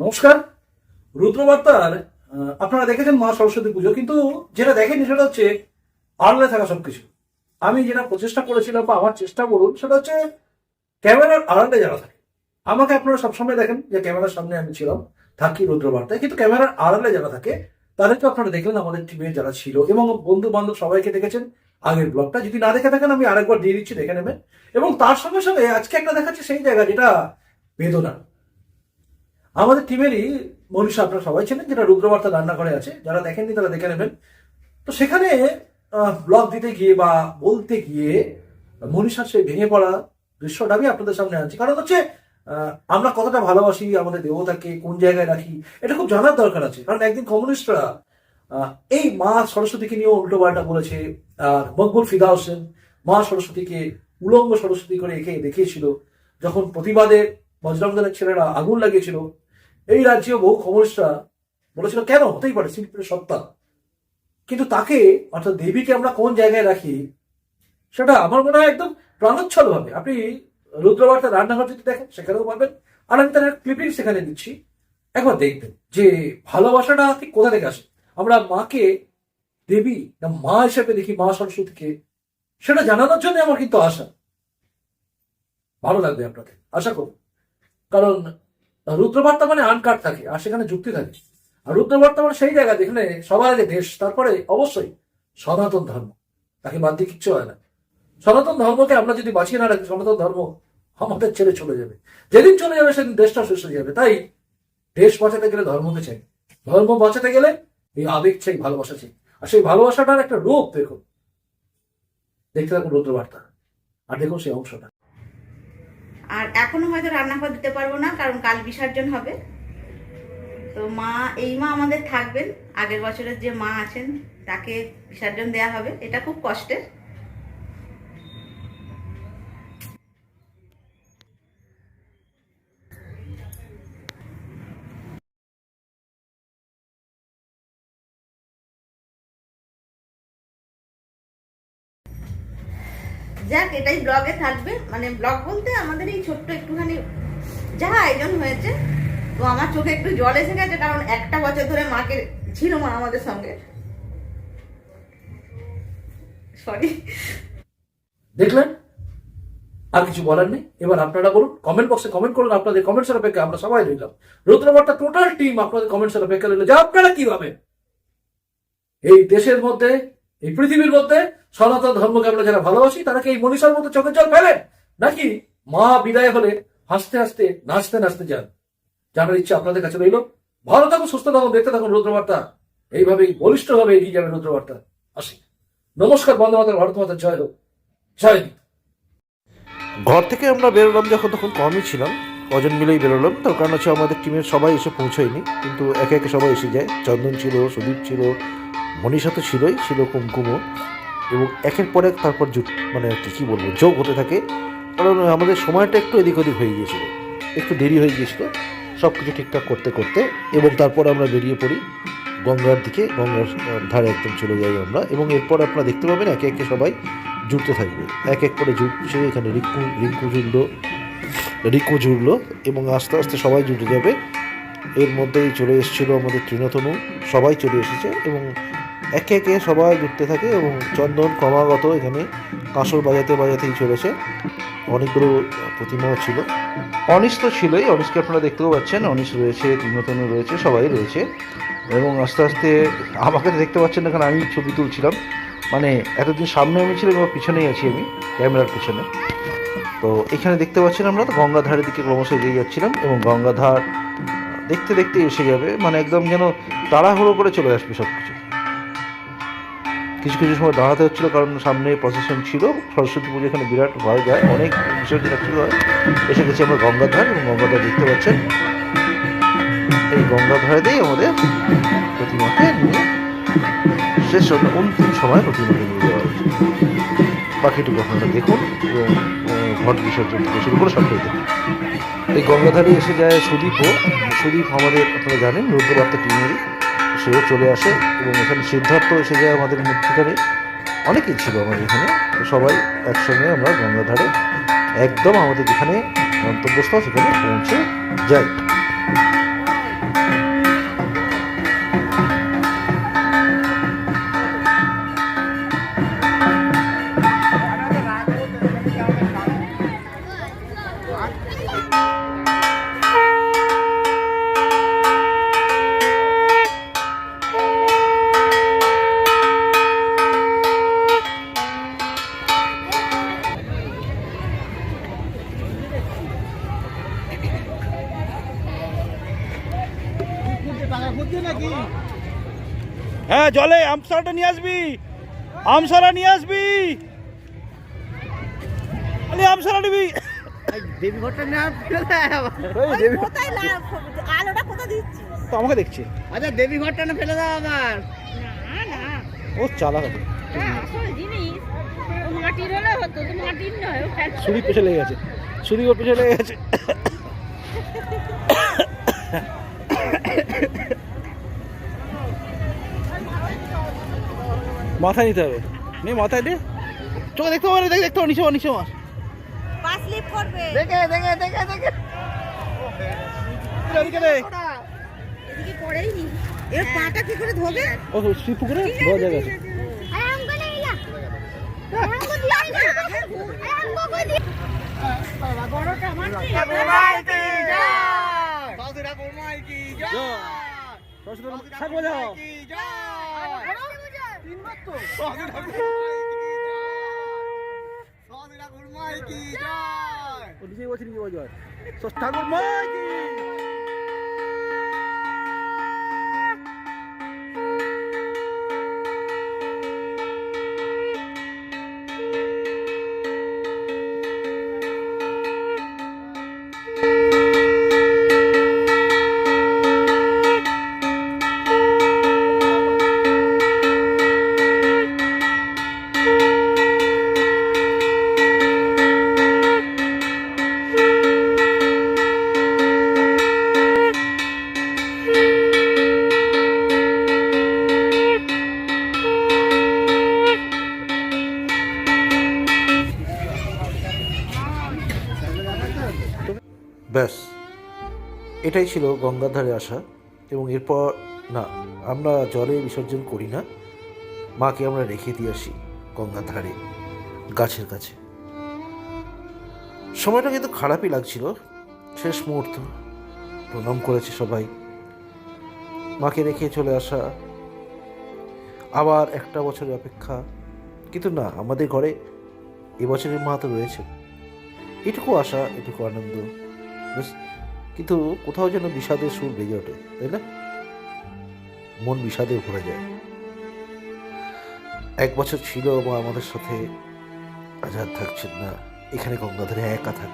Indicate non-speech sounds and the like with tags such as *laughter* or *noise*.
নমস্কার। রুদ্রবার্তার আপনারা দেখেছেন মা সরস্বতী পুজো, কিন্তু যেটা দেখেনি সেটা হচ্ছে আড়লে থাকা সবকিছু। আমি যেটা প্রচেষ্টা করেছিলাম বা আমার চেষ্টা করুন সেটা হচ্ছে ক্যামেরার আড়ালে যারা থাকে, আমাকে আপনারা সবসময় দেখেন যে ক্যামেরার সামনে আমি ছিলাম, থাকি রুদ্রবার্তায়, কিন্তু ক্যামেরার আড়ালে যারা থাকে তাদেরকে আপনারা দেখলেন, আমাদের টিমের যারা ছিল, এবং বন্ধু বান্ধব সবাইকে দেখেছেন আগের ব্লগটা যদি না দেখে থাকেন, আমি আরেকবার দিয়ে দিচ্ছি, দেখে নেবেন। এবং তার সঙ্গে সঙ্গে আজকে একটা দেখাচ্ছে সেই জায়গা, যেটা বেদনা। আমাদের টিমেরই মনীষা, আপনারা সবাই ছিলেন যেটা রুদ্রবার্তা রান্নাঘরে আছে। যারা দেখেননি তারা দেখে নেবেন। তো সেখানে ব্লগ দিতে গিয়ে বা বলতে গিয়ে মনীষার সেই ভেঙে পড়া দৃশ্যটা আমি আপনাদের সামনে আনছি। কারণ হচ্ছে আমরা কতটা ভালোবাসি আমাদের দেবতাকে, কোন জায়গায় রাখি, এটা খুব জানার দরকার আছে। কারণ একদিন কমিউনিস্টরা এই মা সরস্বতীকে নিয়েও উল্টো পাল্টা বলেছে, আর মকবুল ফিদা হোসেন মা সরস্বতীকে উলঙ্গ সরস্বতী করে একে দেখিয়েছিল। যখন প্রতিবাদে বজরঙ্গলের ছেলেরা আগুন লাগিয়েছিল এই রাজ্যে বহু কমিউনিস্টরা বলেছিল, কেন? হতেই পারে শিল্পের সত্তা। কিন্তু তাকে, অর্থাৎ দেবীকে আমরা কোন জায়গায় রাখি, সেটা আমার মনে হয় একদম প্রাণোচ্ছল ভাবে আপনি রুদ্রবার্তা রান্নাঘর যদি দেখেন, সেখানেও পাবেন। আর আমি তার ক্লিপিং সেখানে দিচ্ছি। একবার দেখবেন যে ভালোবাসাটা ঠিক কোথা থেকে আসে? আমরা মাকে দেবী না মা হিসেবে দেখি, মা সরস্বতীকে, সেটা জানানোর জন্য আমার কিন্তু আশা। ভালো লাগবে আপনাকে আশা করব। কারণ রুদ্রবার্তা মানে আনকাট থাকে, আর সেখানে যুক্তি থাকে। আর রুদ্রবার্তা মানে সেই জায়গা যেখানে সবার আগে দেশ, তারপরে অবশ্যই সনাতন ধর্ম। তাকে বাদ দিয়ে কিচ্ছু হয় না। সনাতন ধর্মকে আমরা যদি বাঁচিয়ে না রাখি, সনাতন ধর্ম আমাদের ছেড়ে চলে যাবে। যেদিন চলে যাবে, সেদিন দেশটা শেষ হয়ে যাবে। তাই দেশ বাঁচাতে গেলে ধর্মকে চাই। ধর্ম বাঁচাতে গেলে এই আবেগ চাই, ভালোবাসা চাই। আর সেই ভালোবাসাটার একটা রূপ দেখুন। দেখতে থাকুন রুদ্রবার্তা। আর দেখুন সেই অংশটা। আর এখনও হয়তো রান্নাঘর দিতে পারব না, কারণ কাল বিসর্জন হবে। তো মা, এই মা আমাদের থাকবেন। আগের বছরের যে মা আছেন, তাকে বিসর্জন দেয়া হবে। এটা খুব কষ্টের। যাক, এটাই ব্লগে থাকবে। মানে ব্লগ বলতে আমাদের এই ছোট্ট একটুখানি যা আয়োজন হয়েছে। তো আমার চোখে একটু জল এসে গেছে, কারণ একটা বছর ধরে মাকে ছিল মা আমাদের সঙ্গে। সরি দেখলেন? আর কিছু বলার নেই? এবার আপনারা বলুন কমেন্ট বক্সে কমেন্ট করুন, আপনাদের কমেন্টসের অপেক্ষা আমরা সবাই রইলাম। রুদ্রবার্তা টোটাল টিম আপনাদের কমেন্টসের অপেক্ষা রইল। যে আপনারা কি ভাবেন এই দেশের মধ্যে, এই পৃথিবীর মধ্যে সনাতন ধর্মকে আমরা যারা ভালোবাসি তারা কি এই মনীষার মতো চোখের জল ফেলেন? নাকি মা বিদায় হলে হাসতে হাসতে, নাচতে নাচতে যান? জানার ইচ্ছা আপনাদের কাছে রইল। ভালো থাকুন, সুস্থ থাকুন, দেখতে থাকুন রুদ্রবার্তা। এইভাবেই, বলিষ্ঠভাবে এগিয়ে যাবে রুদ্রবার্তা। আসি। নমস্কার বন্দে মাতার ভারত মাতার জয় হোক। জয় ঘর থেকে আমরা বেরোলাম যখন তখন কমই ছিলাম। কজন মিলেই বেরোলাম। তার কারণ হচ্ছে আমাদের টিমের সবাই এসে পৌঁছয়নি। কিন্তু একে একে সবাই এসে যায়। চন্দন ছিল, সুদীপ ছিল, মনীষা তো ছিলই, ছিল কুমকুমও। এবং একের পর এক তারপর জুট মানে আর কি বলব, যোগ হতে থাকে। কারণ আমাদের সময়টা একটু এদিক ওদিক হয়ে গিয়েছিল, একটু দেরি হয়ে গিয়েছিল। সব কিছু ঠিকঠাক করতে করতে এবং তারপর আমরা বেরিয়ে পড়ি গঙ্গার দিকে, গঙ্গার ধারে একদম চলে যাই আমরা এবং এরপর আপনারা দেখতে পাবেন একে একে সবাই জুড়তে থাকবে। এক এক করে জুটছে এখানে রিকু, রিঙ্কু জুড়লো, রিকু জুড়লো এবং আস্তে আস্তে সবাই জুটে যাবে। এর মধ্যেই চলে এসেছিল আমাদের তৃণতনু, সবাই চলে এসেছে এবং একে একে সবাই জুটতে থাকে এবং চন্দন, ক্রমাগত এখানে কাঁসর বাজাতে বাজাতেই চলেছে। অনেকগুলো প্রতিমাও ছিল। অনিশ তো ছিলই, অনিশকে আপনারা দেখতেও পাচ্ছেন। অনিশ রয়েছে তৃণতনু রয়েছে, সবাই রয়েছে। এবং আস্তে আস্তে আমাকে দেখতে পাচ্ছেন না কারণ আমি ছবি তুলছিলাম। মানে এতদিন সামনে আমি ছিলাম এবার পিছনেই আছি আমি, ক্যামেরার পিছনে। তো এখানে দেখতে পাচ্ছেন আমরা, তো গঙ্গাধারের দিকে ক্রমশ এগিয়ে যাচ্ছিলাম এবং গঙ্গাধার দেখতে দেখতে এসে যাবে। মানে একদম যেন তাড়াহুড়ো করে চলে আসবে সব কিছু কিছু কিছু সময় দাঁড়াতে হচ্ছিল কারণ সামনে প্রসেশন ছিল। সরস্বতী পুজো এখানে বিরাট ভয় যায় অনেক বিসর্জন ছিল, এসে গেছি আমরা গঙ্গাধার এবং গঙ্গাধার দেখতে পাচ্ছেন। এই গঙ্গাধারেতেই আমাদের প্রতিমাকে নিয়ে শেষ অন্তিম সময় প্রতিমাকে নিয়ে যাওয়া হয়েছে। বাকিটুকু আপনারা দেখুন এবং ঘট বিসর্জন থেকে শুরু করে সবটাই দেখুন। এই গঙ্গাধারে এসে যায় সুদীপও। সুদীপ আমাদের আপনারা জানেন রুদ্রবার্তা টিমেরই সেও চলে আসে এবং এখানে সিদ্ধার্থ এসে যায় আমাদের মধ্যখানে অনেকেই ছিল আমাদের এখানে। সবাই একসঙ্গে আমরা গঙ্গাধারে একদম আমাদের যেখানে গন্তব্যস্থল সেখানে পৌঁছে যাই। হ্যাঁ জলে আমসারাটা নিয়ে আসবি। আমসারা নিয়ে আসবি। আরে আমসারা নিবি। দেবী ঘরটা নেওয়া ফেলে দেয় আবার। এই দেবী কোথায় লা- আলোটা কোথায় দিচ্ছি তো আমাকে দেখছে। আচ্ছা দেবী ঘরটা না ফেলে দাও আবার। না না। ও মাটির হলে হতো মাটির নয় পেছনে লেগে গেছে। ওর পেছনে লেগে গেছে। *coughs* *coughs* মাথায় নিতে হবে। নে মাথায় দে। চোখে দেখতে পারে দেখ দেখতে পাবো নিচে মার, নিচে মার পা স্লিপ করবে। দেখে দেখে দেখে দেখে। এদিকে দে। এদিকে তিনবার তো। বাসুরা গোমাই কি জয়। ঠাকুর মা কি ব্যাস, এটাই ছিল গঙ্গার ধারে আসা এবং এরপর, না, আমরা জলে বিসর্জন করি না। মাকে আমরা রেখে দিয়ে আসি গঙ্গার ধারে গাছের কাছে। সময়টা কিন্তু খারাপই লাগছিল। শেষ মুহূর্ত, প্রণাম করেছে সবাই। মাকে রেখে চলে আসা আবার একটা বছরের অপেক্ষা। কিন্তু না, আমাদের ঘরে এবছরের মা তো রয়েছে এটুকু আশা, এটুকু আনন্দ। বেশ, কিন্তু কোথাও যেন বিষাদের সুর বেজে ওঠে, তাই না? মন বিষাদে ভরে যায়। এক বছর ছিল মা আমাদের সাথে আজাদ থাকছেন না, এখানে গঙ্গাধরে একা থাক